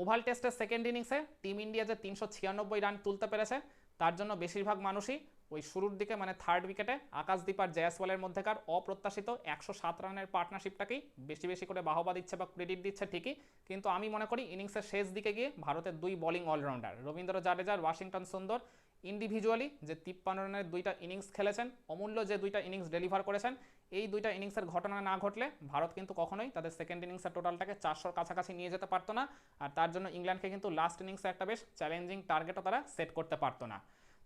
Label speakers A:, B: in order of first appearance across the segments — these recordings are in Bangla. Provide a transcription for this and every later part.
A: ওভাল টেস্টের সেকেন্ড ইনিংসে টিম ইন্ডিয়া যে তিনশো ছিয়ানব্বই রান তুলতে পেরেছে, তার জন্য বেশিরভাগ মানুষই ওই শুরুর দিকে মানে থার্ড উইকেটে আকাশদীপ আর জয়াসওয়ালের মধ্যেকার অপ্রত্যাশিত একশো সাত রানের পার্টনারশিপটাকেই বেশি বেশি করে বাহবা দিচ্ছে বা ক্রেডিট দিচ্ছে ঠিকই। কিন্তু আমি মনে করি ইনিংসের শেষ দিকে গিয়ে ভারতের দুই বলিং অলরাউন্ডার রবীন্দ্র জাডেজা আর ওয়াশিংটন সুন্দর ইন্ডিভিজুয়ালি যে তিপ্পান্ন রানের দুইটা ইনিংস খেলেছেন, অমূল্য যে দুইটা ইনিংস ডেলিভার করেছেন, এই দুইটা ইনিংসের ঘটনা না ঘটলে ভারত কিন্তু কখনোই তাদের সেকেন্ড ইনিংসের টোটালটাকে চারশোর কাছাকাছি নিয়ে যেতে পারতো না। আর তার জন্য ইংল্যান্ডকে কিন্তু লাস্ট ইনিংসে একটা বেশ চ্যালেঞ্জিং টার্গেটও তারা সেট করতে পারতো না।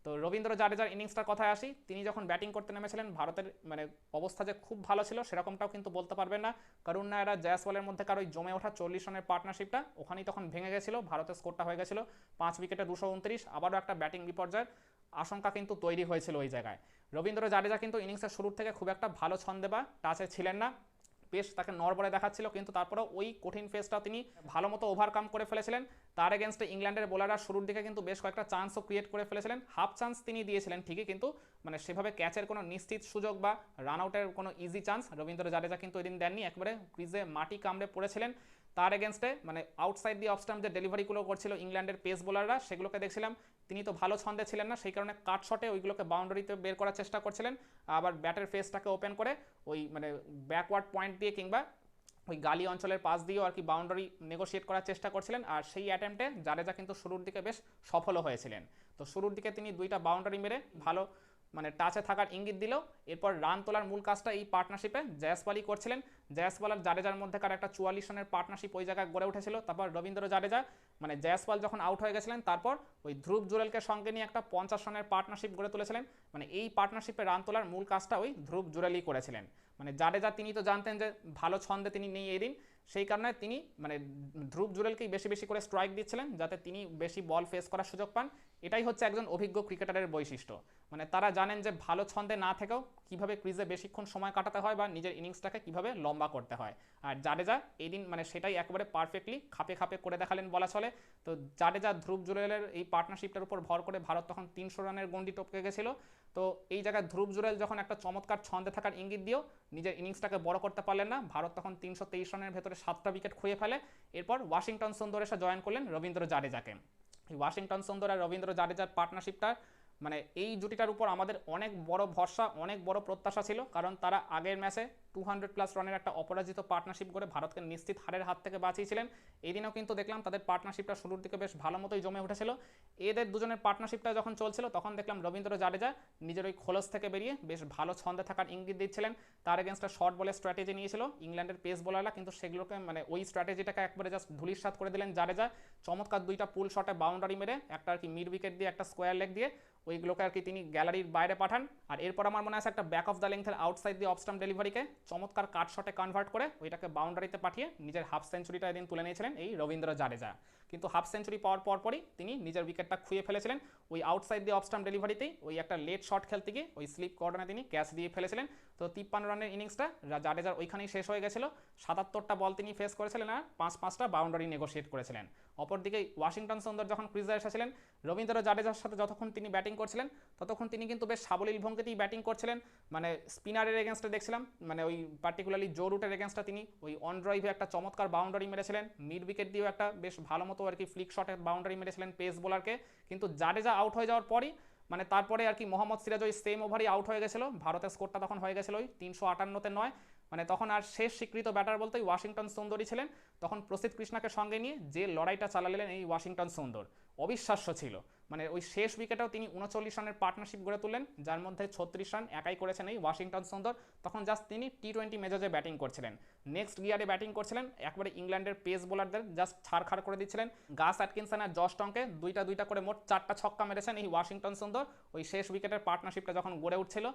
A: তো রবীন্দ্র জাডেজার ইনিংসটার কথায় আসি, তিনি যখন ব্যাটিং করতে নেমেছিলেন, ভারতের মানে অবস্থা যে খুব ভালো ছিল, সেরকমটাও কিন্তু বলতে পারবেন না। কারণ না এরা জয়াসওয়ালের মধ্যে কারও জমে ওঠা চল্লিশ রানের পার্টনারশিপটা, ওখানেই তখন ভেঙে গেছিল, ভারতের স্কোরটা হয়ে গেছিল পাঁচ উইকেটে দুশো উনত্রিশ, আবারও একটা ব্যাটিং বিপর্যয়ের আশঙ্কা কিন্তু তৈরি হয়েছিল ওই জায়গায়। রবীন্দ্র জাডেজা কিন্তু ইনিংসের শুরুর থেকে খুব একটা ভালো ছন্দে বা টাচে ছিলেন না। বেশ তাকে নরবরে দেখাচ্ছিল, কিন্তু তারপরেও ওই কঠিন ফেসটা তিনি ভালো মতো ওভারকাম করে ফেলেছিলেন। তার এগেনস্টে ইংল্যান্ডের বোলাররা শুরুর দিকে কিন্তু বেশ কয়েকটা চান্সও ক্রিয়েট করে ফেলেছিলেন। হাফ চান্স তিনি দিয়েছিলেন ঠিকই, কিন্তু মানে সেভাবে ক্যাচের কোনো নিশ্চিত সুযোগ বা রান আউটের কোনো ইজি চান্স রবীন্দ্র জাডেজা কিন্তু এদিন দেননি। একবারে ক্রিজে মাটি কামড়ে পড়েছিলেন। তার এগেনস্টে মানে আউটসাইড দি অফ যে ডেলিভারিগুলো করছিল ইংল্যান্ডের পেস বোলাররা সেগুলোকে দেখছিলাম তিনি তো ভালো ছন্দে ছিলেন না, সেই কারণে কাট শটে ওইগুলোকে বাউন্ডারিতে বের করার চেষ্টা করছিলেন। আবার ব্যাটের ফেসটাকে ওপেন করে ওই মানে ব্যাকওয়ার্ড পয়েন্ট দিয়ে কিংবা ওই গালি অঞ্চলের পাশ দিয়েও আর কি বাউন্ডারি নেগোশিয়েট করার চেষ্টা করছিলেন। আর সেই অ্যাটেম্পটে জাডেজা কিন্তু শুরুর দিকে বেশ সফলও হয়েছিলেন। তো শুরুর দিকে তিনি দুইটা বাউন্ডারি মেরে ভালো মানে টাচে থাকার ইঙ্গিত দিলেও এরপর রান তোলার মূল কাজটা এই পার্টনারশিপে জয়াসওয়ালই করছিলেন। জয়াসওয়াল আর জাডেজার মধ্যেকার একটা চুয়াল্লিশ রানের পার্টনারশিপ ওই জায়গায় গড়ে উঠেছিল। তারপর রবীন্দ্র জাডেজা মানে জয়াসওয়াল যখন আউট হয়ে গেছিলেন, তারপর ওই ধ্রুব জুরেলকে সঙ্গে নিয়ে একটা পঞ্চাশ রানের পার্টনারশিপ গড়ে তুলেছিলেন। মানে এই পার্টনারশিপে রান তোলার মূল কাজটা ওই ধ্রুব জুরেলই করেছিলেন। মানে জাডেজা তিনি তো জানতেন যে ভালো ছন্দে তিনি নেই এই দিন। সেই কারণে তিনি মানে ধ্রুব জুরেলকেই বেশি বেশি করে স্ট্রাইক দিচ্ছিলেন, যাতে তিনি বেশি বল ফেস করার সুযোগ পান। এটাই হচ্ছে একজন অভিজ্ঞ ক্রিকেটারের বৈশিষ্ট্য। মানে তারা জানেন যে ভালো ছন্দে না থেকেও কীভাবে ক্রিজে বেশিক্ষণ সময় কাটাতে হয় বা নিজের ইনিংসটাকে কীভাবে লম্বা করতে হয়। আর জাডেজা এই দিন মানে সেটাই একেবারে পারফেক্টলি খাপে খাপে করে দেখালেন বলা চলে। তো জাডেজা ধ্রুব জুরেলের এই পার্টনারশিপটার উপর ভর করে ভারত তখন তিনশো রানের গন্ডি টপকে গেছিল। তো এই জায়গায় ধ্রুব জুরেল যখন একটা চমৎকার ছন্দে থাকার ইঙ্গিত দিয়েও নিজের ইনিংসটাকে বড় করতে পারলেন না। ভারত তখন তিনশো তেইশ রানের ভেতরে সাতটা উইকেট খুঁয়ে ফেলে। এরপর ওয়াশিংটন সুন্দর এসে জয়েন করলেন রবীন্দ্র জাডেজাকে। ওয়াশিংটন সুন্দর আর রবীন্দ্র জাডেজার পার্টনারশিপটা মানে এই জুটিটার উপর আমাদের অনেক বড় ভরসা, অনেক বড় প্রত্যাশা ছিল। কারণ তারা আগের ম্যাচে টু হান্ড্রেড প্লাস রানের একটা অপরাজিত পার্টনারশিপ করে ভারতকে নিশ্চিত হারের হাত থেকে বাঁচিয়েছিলেন। এই দিনেও কিন্তু দেখলাম তাদের পার্টনারশিপটা শুরুর দিকে বেশ ভালো মতোই জমে উঠেছিল। এদের দুজনের পার্টনারশিপটা যখন চলছিল, তখন দেখলাম রবীন্দ্র জাডেজা নিজের ওই খোলস থেকে বেরিয়ে বেশ ভালো ছন্দে থাকার ইঙ্গিত দিচ্ছিলেন। তার এগেনস্টটা শর্ট বলের স্ট্র্যাটেজি নিয়েছিল, ইংল্যান্ডের পেস বোলাররা কিন্তু সেগুলোকে মানে ওই স্ট্র্যাটেজিটাকে একবারে জাস্ট ধুলির করে দিলেন জাডেজা। চমৎকার দুইটা পুল শটে বাউন্ডারি মেরে, একটা আর কি মিড উইকেট দিয়ে, একটা স্কোয়ার লেগ দিয়ে ওইগুলোকে আর কি তিনি গ্যালারির বাইরে পাঠান। আর এরপর আমার মনে আছে একটা ব্যাক অফ দ্য লেন্থের আউটসাইড দিয়ে অফস্টাম ডেলিভারিকে চমৎকার কাট শটে কনভার্ট করে ওইটাকে বাউন্ডারিতে পাঠিয়ে নিজের হাফ সেঞ্চুরিটা এদিন তুলে নিয়েছিলেন এই রবীন্দ্র জাডেজা। কিন্তু হাফ সেঞ্চুরি পাওয়ার পর পরই তিনি নিজের উইকেটটা খুঁয়ে ফেলেছিলেন। ওই আউটসাইড দিয়ে অফস্টাম ডেলিভারিতেই ওই একটা লেট শট খেলতে গিয়ে ওই স্লিপ কর্ডনে তিনি ক্যাচ দিয়ে ফেলেছিলেন। তো তিপ্পান্ন রানের ইনিংসটা জাডেজার ওইখানেই শেষ হয়ে গেছিল। সাতাত্তরটা বল তিনি ফেস করেছিলেন আর পাঁচ পাঁচটা বাউন্ডারি নেগোশিয়েট করেছিলেন। অপরদিকে ওয়াশিংটন সুন্দর যখন ক্রিজে এসেছিলেন, রবীন্দ্র জাডেজার সাথে যতক্ষণ তিনি ব্যাটিং করছিলেন, ততক্ষণ তিনি কিন্তু বেশ সাবলীল ভঙ্গিতেই ব্যাটিং করছিলেন। মানে স্পিনারের এগেনস্টে দেখছিলাম মানে ওই পার্টিকুলারলি জো রুটের এগেনস্টটা তিনি ওই অন ড্রাইভে একটা চমৎকার বাউন্ডারি মেরেছিলেন। মিড উইকেট দিয়েও একটা বেশ ভালো মতো আর কি ফ্লিক শটে বাউন্ডারি মেরেছিলেন পেস বোলারকে কিন্তু জাডেজা আউট হয়ে যাওয়ার পরই মানে তারপরে আর কি মোহাম্মদ সিরাজ ওই সেম ওভারই আউট হয়ে গেছিল। ভারতের স্কোরটা তখন হয়ে গেছিল ওই তিনশো আটান্নতে নয়। মানে তখন আর শেষ স্বীকৃত ব্যাটার বলতে ওয়াশিংটন সুন্দরী ছিলেন। তখন প্রসিদ্ধ কৃষ্ণাকে সঙ্গে নিয়ে যে লড়াইটা চালালেন এই ওয়াশিংটন সুন্দর, অবিশ্বাস্য ছিল। মানে ওই শেষ উইকেটেও তিনি উনচল্লিশ রানের পার্টনারশিপ গড়ে তুললেন, যার মধ্যে ছত্রিশ রান একাই করেছেন এই ওয়াশিংটন সুন্দর। তখন জাস্ট তিনি টি টোয়েন্টি মেজাজে ব্যাটিং করছিলেন। নেক্সট গিয়ারে ব্যাটিং করছিলেন, একবারে ইংল্যান্ডের পেস বোলারদের জাস্ট ছাড়খাড় করে দিচ্ছিলেন। গাস অ্যাটকিনসন আর জশ টঙ্কে দুইটা দুইটা করে মোট চারটা ছক্কা মেরেছেন এই ওয়াশিংটন সুন্দর। ওই শেষ উইকেটের পার্টনারশিপটা যখন গড়ে উঠছিল,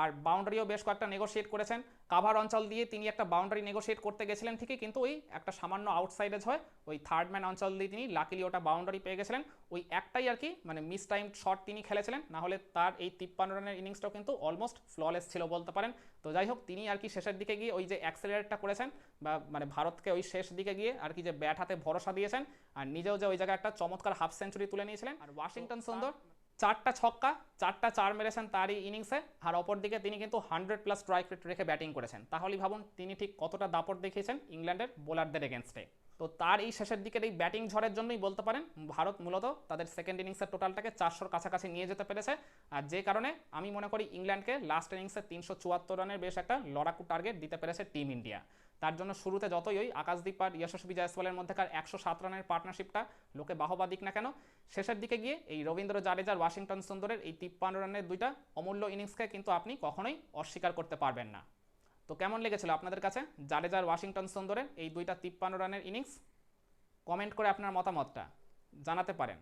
A: আর বাউন্ডারিও বেশ কয়েকটা নেগোশিয়েট করেছেন। কাভার অঞ্চল দিয়ে তিনি একটা বাউন্ডারি নেগোশিয়েট করতে গেছিলেন ঠিকই, কিন্তু ওই একটা সামান্য আউটসাইডেজ হয় ওই থার্ড ম্যান অঞ্চল দিয়ে তিনি লাকিলি ওটা বাউন্ডারি পেয়ে গেছিলেন। ওই একটাই আর কি মানে মিস টাইম শট তিনি খেলেছিলেন না হলে তার এই তিপ্পান্ন রানের ইনিংসটাও কিন্তু অলমোস্ট ফ্ললেস ছিল বলতে পারেন। তো যাই হোক তিনি আর কি শেষের দিকে গিয়ে ওই যে অ্যাক্সেলারেটটা করেছেন বা মানে ভারতকে ওই শেষ দিকে গিয়ে আর কি যে ব্যাট হাতে ভরসা দিয়েছেন আর নিজেও যে ওই জায়গায় একটা চমৎকার হাফ সেঞ্চুরি তুলে নিয়েছিলেন। আর ওয়াশিংটন সুন্দর চারটা ছক্কা, চারটা চার মেরেছেন তারই ইনিংসে আর অপরদিকে তিনি কিন্তু হান্ড্রেড প্লাস স্ট্রাইক রেট রেখে ব্যাটিং করেছেন। তাহলেই ভাবুন, তিনি ঠিক কতটা দাপট দেখিয়েছেন ইংল্যান্ডের বোলারদের এগেনস্টে তো তার এই শেষের দিকের এই ব্যাটিং ঝড়ের জন্যই বলতে পারেন, ভারত মূলত তাদের সেকেন্ড ইনিংসের টোটালটাকে চারশোর কাছাকাছি নিয়ে যেতে পেরেছে। আর যে কারণে আমি মনে করি, ইংল্যান্ডকে লাস্ট ইনিংসে তিনশো চুয়াত্তর রানের বেশ একটা লড়াকু টার্গেট দিতে পেরেছে টিম ইন্ডিয়া তার জন্য শুরুতে যতই ওই আকাশদীপ আর যশস্বী জয়সওয়ালের মধ্যেকার একশো সাত রানের পার্টনারশিপটা লোকে বাহবা দিক না কেন, শেষের দিকে গিয়ে এই রবীন্দ্র জাডেজার ওয়াশিংটন সুন্দরের এই তিপ্পান্ন রানের দুইটা অমূল্য ইনিংসকে কিন্তু আপনি কখনোই অস্বীকার করতে পারবেন না। তো কেমন লেগেছিল আপনাদের কাছে জাডেজার ওয়াশিংটন সুন্দরের এই দুইটা তিপ্পান্ন রানের ইনিংস? কমেন্ট করে আপনার মতামতটা জানাতে পারেন।